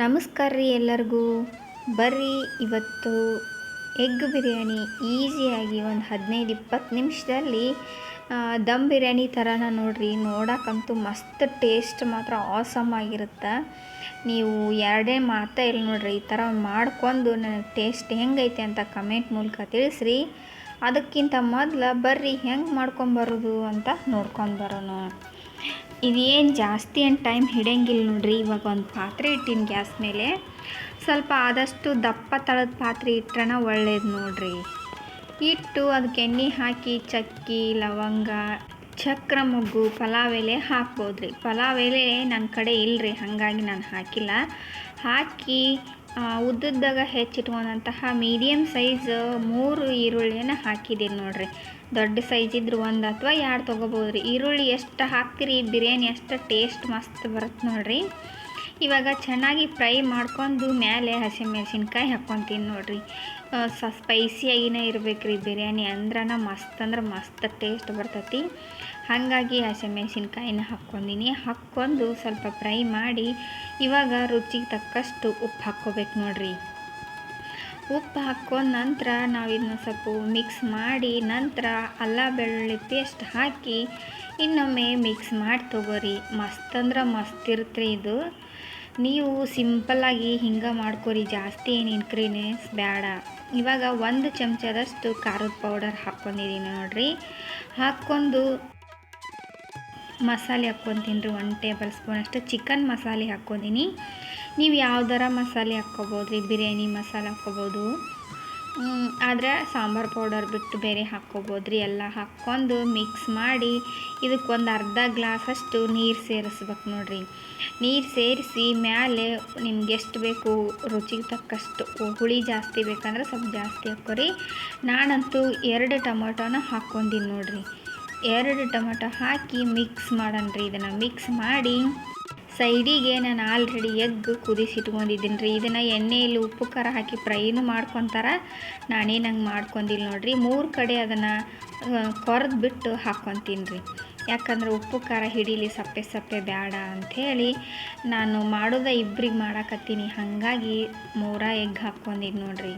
ನಮಸ್ಕಾರ ರೀ ಎಲ್ಲರಿಗೂ. ಬರ್ರಿ, ಇವತ್ತು ಎಗ್ ಬಿರಿಯಾನಿ ಈಸಿಯಾಗಿ ಒಂದು ಹದಿನೈದು ಇಪ್ಪತ್ತು ನಿಮಿಷದಲ್ಲಿ ದಮ್ ಬಿರಿಯಾನಿ ಥರನ ನೋಡ್ರಿ. ನೋಡೋಕ್ಕಂತೂ ಮಸ್ತ್ ಟೇಸ್ಟ್ ಮಾತ್ರ ಆಸಮ್ ಆಗಿರುತ್ತೆ. ನೀವು ಎರಡೇ ಮಾತಾ ಇಲ್ಲ ನೋಡ್ರಿ, ಈ ಥರ ಮಾಡ್ಕೊಂಡು ನನಗೆ ಟೇಸ್ಟ್ ಹೆಂಗೈತೆ ಅಂತ ಕಮೆಂಟ್ ಮೂಲಕ ತಿಳಿಸ್ರಿ. ಅದಕ್ಕಿಂತ ಮೊದಲು ಬರ್ರಿ, ಹೆಂಗೆ ಮಾಡ್ಕೊಂಬರೋದು ಅಂತ ನೋಡ್ಕೊಂಡು ಬರೋಣ. ಇದೇನು ಜಾಸ್ತಿ ಏನು ಟೈಮ್ ಹಿಡಿಯಂಗಿಲ್ಲ ನೋಡ್ರಿ. ಇವಾಗ ಒಂದು ಪಾತ್ರೆ ಇಟ್ಟಿನ ಗ್ಯಾಸ್ ಮೇಲೆ. ಸ್ವಲ್ಪ ಆದಷ್ಟು ದಪ್ಪ ತಳದ ಪಾತ್ರೆ ಇಟ್ಟರೆ ಒಳ್ಳೇದು ನೋಡ್ರಿ. ಇಟ್ಟು ಅದಕ್ಕೆ ಎಣ್ಣೆ ಹಾಕಿ, ಚಕ್ಕಿ, ಲವಂಗ, ಚಕ್ರ ಮೊಗ್ಗು, ಪಲಾವ್ ಎಲೆ ಹಾಕ್ಬೋದ್ರಿ. ಪಲಾವ್ ಎಲೆ ನನ್ನ ಕಡೆ ಇಲ್ಲರಿ ಹಾಗಾಗಿ ನಾನು ಹಾಕಿಲ್ಲ. ಹಾಕಿ ಉದ್ದದ್ದಾಗ ಹೆಚ್ಚಿಟ್ಕೊಂಡಂತಹ ಮೀಡಿಯಮ್ ಸೈಜ್ ಮೂರು ಈರುಳ್ಳಿಯನ್ನು ಹಾಕಿದ್ದೀನಿ ನೋಡಿರಿ. ದೊಡ್ಡ ಸೈಜ್ ಇದ್ರೆ ಒಂದು ಅಥವಾ ಎರಡು ತೊಗೋಬೋದು ರೀ ಈರುಳ್ಳಿ ಎಷ್ಟು ಹಾಕ್ತೀರಿ, ಬಿರಿಯಾನಿ ಅಷ್ಟು ಟೇಸ್ಟ್ ಮಸ್ತ್ ಬರುತ್ತೆ ನೋಡಿರಿ. ಇವಾಗ ಚೆನ್ನಾಗಿ ಫ್ರೈ ಮಾಡ್ಕೊಂಡು ಮೇಲೆ ಹಸಿಮೆಣಸಿನ್ಕಾಯಿ ಹಾಕ್ಕೊತೀನಿ ನೋಡಿರಿ. ಸ ಸ್ಪೈಸಿಯಾಗಿನೇ ಇರ್ಬೇಕು ರೀ ಬಿರಿಯಾನಿ ಅಂದ್ರನ ಮಸ್ತ್ ಅಂದ್ರೆ ಮಸ್ತ್ ಟೇಸ್ಟ್ ಬರ್ತೈತಿ. ಹಾಗಾಗಿ ಹಸಿಮೆಣಸಿನ್ಕಾಯಿನ ಹಾಕ್ಕೊಂಡಿನಿ. ಹಾಕ್ಕೊಂಡು ಸ್ವಲ್ಪ ಫ್ರೈ ಮಾಡಿ ಇವಾಗ ರುಚಿಗೆ ತಕ್ಕಷ್ಟು ಉಪ್ಪು ಹಾಕ್ಕೋಬೇಕು ನೋಡ್ರಿ. ಉಪ್ಪು ಹಾಕ್ಕೊಂಡ ನಂತರ ನಾವು ಇದನ್ನ ಸ್ವಲ್ಪ ಮಿಕ್ಸ್ ಮಾಡಿ ನಂತರ ಅಲ್ಲ ಬೆಳ್ಳುಳ್ಳಿ ಪೇಸ್ಟ್ ಹಾಕಿ ಇನ್ನೊಮ್ಮೆ ಮಿಕ್ಸ್ ಮಾಡಿ ತಗೋರಿ. ಮಸ್ತ್ ಅಂದ್ರೆ ಮಸ್ತ್ ಇರುತ್ತೆ ಇದು. ನೀವು ಸಿಂಪಲ್ಲಾಗಿ ಹಿಂಗೆ ಮಾಡ್ಕೊರಿ. ಜಾಸ್ತಿ ಏನು ಇನ್ಕ್ರೀಡಿಯೆಂಟ್ಸ್ ಬೇಡ ಇವಾಗ ಒಂದು ಚಮಚದಷ್ಟು ಖಾರದ ಪೌಡರ್ ಹಾಕ್ಕೊಂಡಿದ್ದೀನಿ ನೋಡ್ರಿ. ಹಾಕ್ಕೊಂಡು ಮಸಾಲೆ ಹಾಕ್ಕೊತೀನಿ ರೀ ಒನ್ ಟೇಬಲ್ ಸ್ಪೂನ್ ಅಷ್ಟು. ಚಿಕನ್ ಮಸಾಲೆ ಹಾಕ್ಕೊಂಡಿನಿ. ನೀವು ಯಾವ್ದಾರ ಮಸಾಲೆ ಹಾಕ್ಕೊಬೋದು ರೀ, ಬಿರಿಯಾನಿ ಮಸಾಲೆ ಹಾಕ್ಕೊಬೋದು? ಆದರೆ ಸಾಂಬಾರು ಪೌಡರ್ ಬಿಟ್ಟು ಬೇರೆ ಹಾಕ್ಕೊಬೋದು ರೀ, ಎಲ್ಲ ಹಾಕ್ಕೊಂಡು ಮಿಕ್ಸ್ ಮಾಡಿ ಇದಕ್ಕೊಂದು ಅರ್ಧ ಗ್ಲಾಸಷ್ಟು ನೀರು ಸೇರಿಸ್ಬೇಕು ನೋಡಿರಿ. ನೀರು ಸೇರಿಸಿ ಮೇಲೆ ನಿಮ್ಗೆ ಎಷ್ಟು ಬೇಕು ರುಚಿಗೆ ತಕ್ಕಷ್ಟು ಹುಳಿ ಜಾಸ್ತಿ ಬೇಕಂದ್ರೆ ಸ್ವಲ್ಪ ಜಾಸ್ತಿ ಹಾಕ್ಕೊರಿ. ನಾನಂತೂ ಎರಡು ಟೊಮೊಟೊನ ಹಾಕ್ಕೊಂಡಿನಿ ನೋಡ್ರಿ. ಎರಡು ಟೊಮೆಟೊ ಹಾಕಿ ಮಿಕ್ಸ್ ಮಾಡೋಣ್ರಿ. ಇದನ್ನು ಮಿಕ್ಸ್ ಮಾಡಿ ಸೈಡಿಗೆ ನಾನು ಆಲ್ರೆಡಿ ಎಗ್ ಕುದಿಸಿಟ್ಕೊಂಡಿದ್ದೀನಿ ರೀ ಇದನ್ನು ಎಣ್ಣೆಯಲ್ಲಿ ಉಪ್ಪು, ಖಾರ ಹಾಕಿ ಫ್ರೈನು ಮಾಡ್ಕೊತಾರ. ನಾನೇನು ಹಂಗೆ ಮಾಡ್ಕೊಂಡಿಲ್ಲ ನೋಡಿರಿ, ಮೂರು ಕಡೆ ಅದನ್ನು ಕೊರೆದು ಬಿಟ್ಟು ಹಾಕ್ಕೊತೀನಿ ರೀ ಯಾಕಂದ್ರೆ ಉಪ್ಪು, ಖಾರ, ಹಿಡೀಲಿ, ಸಪ್ಪೆ ಸಪ್ಪೆ ಬೇಡ ಅಂಥೇಳಿ ನಾನು ಮಾಡೋದ ಇಬ್ರಿಗೆ ಮಾಡಾಕತ್ತೀನಿ. ಹಾಗಾಗಿ ಮೂರ ಎಗ್ ಹಾಕ್ಕೊಂಡಿದ್ದು ನೋಡಿರಿ.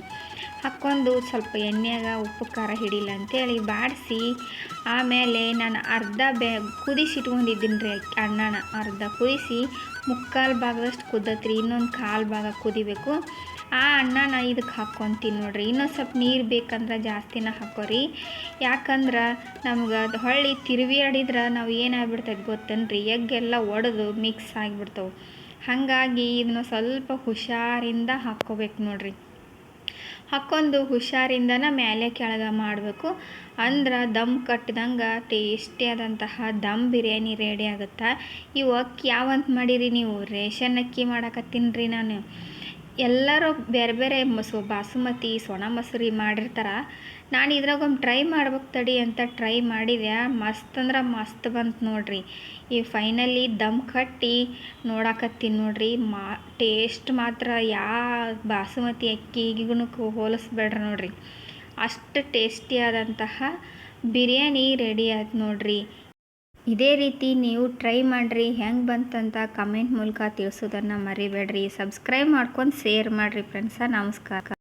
ಹಾಕ್ಕೊಂಡು ಸ್ವಲ್ಪ ಎಣ್ಣೆಗೆ ಉಪ್ಪು, ಖಾರ ಹಿಡಿಲ್ಲ ಅಂತೇಳಿ ಬಾಡಿಸಿ, ಆಮೇಲೆ ನಾನು ಅರ್ಧ ಬೆ ಕುದಿಸಿಟ್ಕೊಂಡಿದ್ದೀನಿ ರೀ ಅನ್ನನ ಅರ್ಧ ಕುದಿಸಿ ಮುಕ್ಕಾಲು ಭಾಗದಷ್ಟು ಕುದ್ದತ್ರಿ ಇನ್ನೊಂದು ಕಾಲು ಭಾಗ ಕುದಿಬೇಕು. ಆ ಅನ್ನನ ಇದಕ್ಕೆ ಹಾಕ್ಕೊತೀನಿ ನೋಡ್ರಿ. ಇನ್ನೊಂದು ಸ್ವಲ್ಪ ನೀರು ಬೇಕಂದ್ರೆ ಜಾಸ್ತಿನ ಹಾಕೋರಿ. ಯಾಕಂದ್ರೆ ನಮ್ಗೆ ಅದು ಹೊಳ್ಳಿ ತಿರುವಿ ಆಡಿದ್ರೆ ನಾವು ಏನಾಗ್ಬಿಡ್ತೈತೆ ಗೊತ್ತನ್ರಿ? ಎಲ್ಲ ಒಡೆದು ಮಿಕ್ಸ್ ಆಗಿಬಿಡ್ತಾವೆ. ಹಾಗಾಗಿ ಇದನ್ನ ಸ್ವಲ್ಪ ಹುಷಾರಿಂದ ಹಾಕ್ಕೋಬೇಕು ನೋಡ್ರಿ. ಹಾಕ್ಕೊಂಡು ಹುಷಾರಿಂದನ ಮೇಲೆ ಕೆಳಗೆ ಮಾಡಬೇಕು. ಅಂದ್ರೆ ದಮ್ ಕಟ್ಟಿದಂಗೆ ಟೇಸ್ಟಿಯಾದಂತಹ ದಮ್ ಬಿರಿಯಾನಿ ರೆಡಿ ಆಗುತ್ತೆ? ಇವು ಅಕ್ಕಿ ಯಾವಂತ ಮಾಡಿರಿ ನೀವು? ರೇಷನ್ ಅಕ್ಕಿ ಮಾಡಕತ್ತೀನಿ ರೀ ನಾನು. ಎಲ್ಲರೂ ಬೇರೆ ಬೇರೆ ಮಸು ಬಾಸುಮತಿ ಸೊಣ ಮಸೂರಿ ಮಾಡಿರ್ತಾರ. ನಾನು ಇದ್ರಾಗೊಮ್ಮೆ ಟ್ರೈ ಮಾಡ್ಬೇಕು ತಡಿ ಅಂತ ಟ್ರೈ ಮಾಡಿದೆ. ಮಸ್ತ್ ಅಂದ್ರೆ ಮಸ್ತ್ ಬಂತು ನೋಡ್ರಿ. ಈ ಫೈನಲಿ ದಮ್ ಕಟ್ಟಿ ನೋಡಾಕತ್ತೀನಿ ನೋಡ್ರಿ. ಮಾ ಟೇಸ್ಟ್ ಮಾತ್ರ ಯಾವ ಬಾಸುಮತಿ ಅಕ್ಕಿಗೂ ಹೋಲಿಸ್ಬೇಡ್ರಿ ನೋಡ್ರಿ. ಅಷ್ಟು ಟೇಸ್ಟಿಯಾದಂತಹ ಬಿರಿಯಾನಿ ರೆಡಿ ಆಯ್ತು ನೋಡ್ರಿ. ಇದೇ ರೀತಿ ನೀವು ಟ್ರೈ ಮಾಡಿರಿ. ಹೆಂಗೆ ಬಂತಂತ ಕಮೆಂಟ್ ಮೂಲಕ ತಿಳಿಸೋದನ್ನು ಮರಿಬೇಡ್ರಿ. ಸಬ್ಸ್ಕ್ರೈಬ್ ಮಾಡ್ಕೊಂಡು ಶೇರ್ ಮಾಡಿರಿ ಫ್ರೆಂಡ್ಸ ನಮಸ್ಕಾರ.